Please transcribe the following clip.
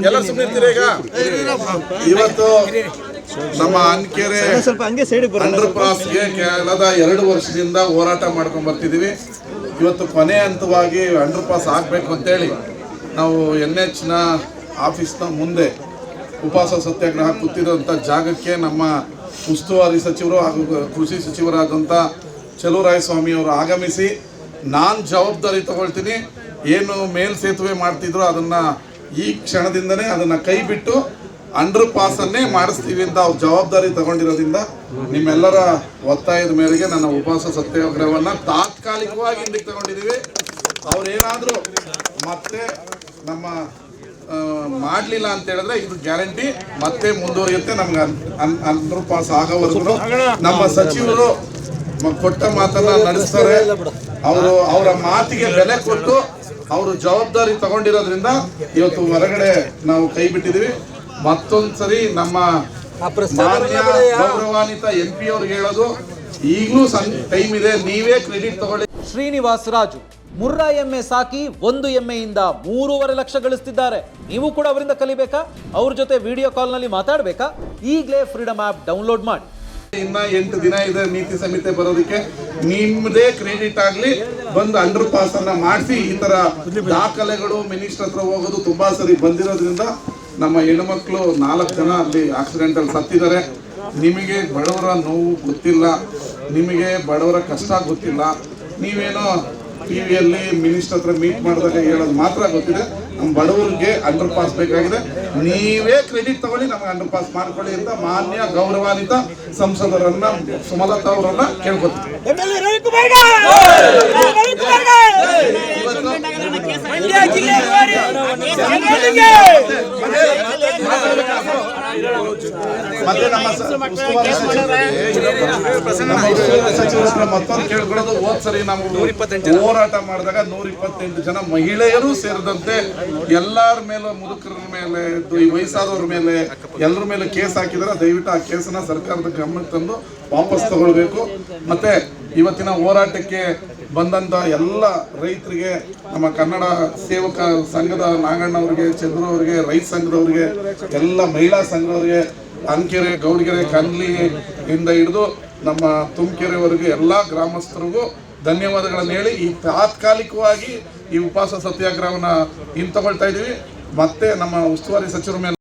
ಎಲ್ಲ ಸುಮ್ಮನೆ ಈಗ? ಇವತ್ತು ನಮ್ಮ ಅನ್ಕೆರೆ ಅಂಡರ್ ಪಾಸ್ಗೆ ಕಳೆದ ಎರಡು ವರ್ಷದಿಂದ ಹೋರಾಟ ಮಾಡ್ಕೊಂಡ್ ಬರ್ತಿದೀವಿ. ಇವತ್ತು ಕೊನೆ ಹಂತವಾಗಿ ಅಂಡರ್ ಪಾಸ್ ಆಗಬೇಕು ಅಂತೇಳಿ ನಾವು ಎನ್ ಎಚ್ನ ಆಫೀಸ್ನ ಮುಂದೆ ಉಪವಾಸ ಸತ್ಯಾಗ್ರಹ ಕೂತಿರೋಂಥ ಜಾಗಕ್ಕೆ ನಮ್ಮ ಉಸ್ತುವಾರಿ ಸಚಿವರು ಹಾಗೂ ಕೃಷಿ ಸಚಿವರಾದಂಥ ಚಲುವರಾಯಸ್ವಾಮಿ ಅವರು ಆಗಮಿಸಿ ನಾನು ಜವಾಬ್ದಾರಿ ತಗೊಳ್ತೀನಿ. ಏನು ಮೇಲ್ ಸೇತುವೆ ಮಾಡ್ತಿದ್ರು ಅದನ್ನು ಈ ಕ್ಷಣದಿಂದನೇ ಅದನ್ನು ಕೈ ಬಿಟ್ಟು ಅಂಡರ್ ಪಾಸನ್ನೇ ಮಾಡಿಸ್ತೀವಿ ಅಂತ ಅವ್ರು ಜವಾಬ್ದಾರಿ ತಗೊಂಡಿರೋದ್ರಿಂದ ನಿಮ್ಮೆಲ್ಲರ ಒತ್ತಾಯದ ಮೇರೆಗೆ ನನ್ನ ಉಪವಾಸ ಸತ್ಯಾಗ್ರಹವನ್ನು ತಾತ್ಕಾಲಿಕವಾಗಿ ಹಿಂದಕ್ಕೆ ತಗೊಂಡಿದ್ದೀವಿ ಅವ್ರೇನಾದರೂ ಮತ್ತೆ ನಮ್ಮ ಮಾಡಲಿಲ್ಲ ಅಂತ ಹೇಳಿದ್ರೆ ಇದು ಗ್ಯಾರಂಟಿ ಮತ್ತೆ ಮುಂದುವರಿಯುತ್ತೆ. ನಮ್ಗೆ ಅಂಡರ್ ಪಾಸ್ ಆಗೋವರೆಗೂ ನಮ್ಮ ಸಚಿವರು ಕೊಟ್ಟ ಮಾತನ್ನ ನಡೆಸ್ತಾರೆ. ಅವರು ಅವರ ಮಾತಿಗೆ ಬೆಲೆ ಕೊಟ್ಟು ಅವರು ಜವಾಬ್ದಾರಿ ತಗೊಂಡಿರೋದ್ರಿಂದ ಇವತ್ತು ಹೊರಗಡೆ ನಾವು ಕೈ ಬಿಟ್ಟಿದೀವಿ ಮತ್ತೊಂದ್ಸರಿ ನಮ್ಮ ಗೌರವಾನ್ವಿತ ಎಂ ಪಿ ಅವ್ರಿಗೆ ಹೇಳೋದು ಈಗಲೂ ಸಣ್ಣ ಟೈಮ್ ಇದೆ ನೀವೇ ಕ್ರೆಡಿಟ್ ತಗೊಳ್ಳಿ. ಶ್ರೀನಿವಾಸ್ ರಾಜು ಮುರ್ರಾ ಎಮ್ಮೆ ಸಾಕಿ ಒಂದು ಎಮ್ಮೆಯಿಂದ ಮೂರುವರೆ ಲಕ್ಷ ಗಳಿಸ್ತಿದ್ದಾರೆ. ನೀವು ಕೂಡ ಅವರಿಂದ ಕಲಿಬೇಕಾ? ಅವ್ರ ಜೊತೆ ವಿಡಿಯೋ ಕಾಲ್ನಲ್ಲಿ ಮಾತಾಡಬೇಕಾ? ಈಗಲೇ ಫ್ರೀಡಮ್ ಆ್ಯಪ್ ಡೌನ್ಲೋಡ್ ಮಾಡಿ. ಇನ್ನ ಎಂಟು ದಿನ ಇದೆ ನೀತಿ ಸಂಹಿತೆ ಬರೋದಕ್ಕೆ. ನಿಮ್ಮದೇ ಕ್ರೆಡಿಟ್ ಆಗ್ಲಿ ಬಂದು ಅಂಡರ್ ಪಾಸ್ ಅನ್ನ ಮಾಡಿಸಿ, ಈ ತರ ದಾಖಲೆಗಳು ಮಿನಿಸ್ಟರ್ ಹತ್ರ ಹೋಗೋದು ತುಂಬಾ ಸರಿ ಬಂದಿರೋದ್ರಿಂದ ನಮ್ಮ ಹೆಣ್ಮಕ್ಳು ನಾಲ್ಕು ಜನ ಅಲ್ಲಿ ಆಕ್ಸಿಡೆಂಟ್ ಅಲ್ಲಿ ಸತ್ತಿದ್ದಾರೆ. ನಿಮಗೆ ಬಡವರ ನೋವು ಗೊತ್ತಿಲ್ಲ, ನಿಮಗೆ ಬಡವರ ಕಷ್ಟ ಗೊತ್ತಿಲ್ಲ. ನೀವೇನೋ ಟಿವಿಯಲ್ಲಿ ಮಿನಿಸ್ಟರ್ ಹತ್ರ ಮೀಟ್ ಮಾಡಿದಾಗ ಹೇಳೋದು ಮಾತ್ರ ಗೊತ್ತಿದೆ. ನಮ್ಮ ಬಡವರಿಗೆ ಅಂಡರ್ ಪಾಸ್ ಬೇಕಾಗಿದೆ. ನೀವೇ ಕ್ರೆಡಿಟ್ ತಗೊಳ್ಳಿ ನಮಗೆ ಅಂಡರ್ ಪಾಸ್ ಮಾಡ್ಕೊಳ್ಳಿ ಅಂತ ಮಾನ್ಯ ಗೌರವಾನ್ವಿತ ಸಂಸದರನ್ನ ಸುಮಲತಾ ಅವರನ್ನ ಕೇಳ್ಕೊತೀವಿ ಮತ್ತೆ ನಮ್ಮ ಮತ್ತೊಂದು ಕೇಳ್ಕೊಳ್ಳೋದು. ಹೋದ್ ಸರಿ ನಾವು ಹೋರಾಟ ಮಾಡಿದಾಗ ನೂರ ಇಪ್ಪತ್ತೆಂಟು ಜನ ಮಹಿಳೆಯರು ಸೇರಿದಂತೆ ಎಲ್ಲರ ಮೇಲೆ ಮುದುಕರ ಮೇಲೆ ಈ ವಯಸ್ಸಾದವ್ರ ಮೇಲೆ ಎಲ್ಲರ ಮೇಲೆ ಕೇಸ್ ಹಾಕಿದ್ರೆ. ದಯವಿಟ್ಟು ಆ ಕೇಸನ್ನ ಸರ್ಕಾರದ ಗಮನಕ್ಕೆ ತಂದು ವಾಪಸ್ ತಗೊಳ್ಬೇಕು. ಮತ್ತೆ ಇವತ್ತಿನ ಹೋರಾಟಕ್ಕೆ ಬಂದಂತ ಎಲ್ಲ ರೈತರಿಗೆ ನಮ್ಮ ಕನ್ನಡ ಸೇವಕ ಸಂಘದ ನಾಗಣ್ಣವ್ರಿಗೆ ಚಂದ್ರವ್ರಿಗೆ ಚಂದ್ರು ಅವರಿಗೆ ರೈತ ಸಂಘದವರಿಗೆ ಎಲ್ಲ ಮಹಿಳಾ ಸಂಘದವರಿಗೆ ಅಂಕೆರೆ, ಗೌಡಗೆರೆ ಕಂಗ್ಲಿ ಇಂದ ಹಿಡಿದು ನಮ್ಮ ತುಮಕೆರೆವರೆಗೂ ಎಲ್ಲ ಗ್ರಾಮಸ್ಥರಿಗೂ ಧನ್ಯವಾದಗಳನ್ನು ಹೇಳಿ, ಈ ತಾತ್ಕಾಲಿಕವಾಗಿ ಈ ಉಪವಾಸ ಸತ್ಯಾಗ್ರಹವನ್ನು ಹಿಂತಗೊಳ್ತಾ ಇದ್ದೀವಿ. ಮತ್ತೆ ನಮ್ಮ ಉಸ್ತುವಾರಿ ಸಚಿವರ ಮೇಲೆ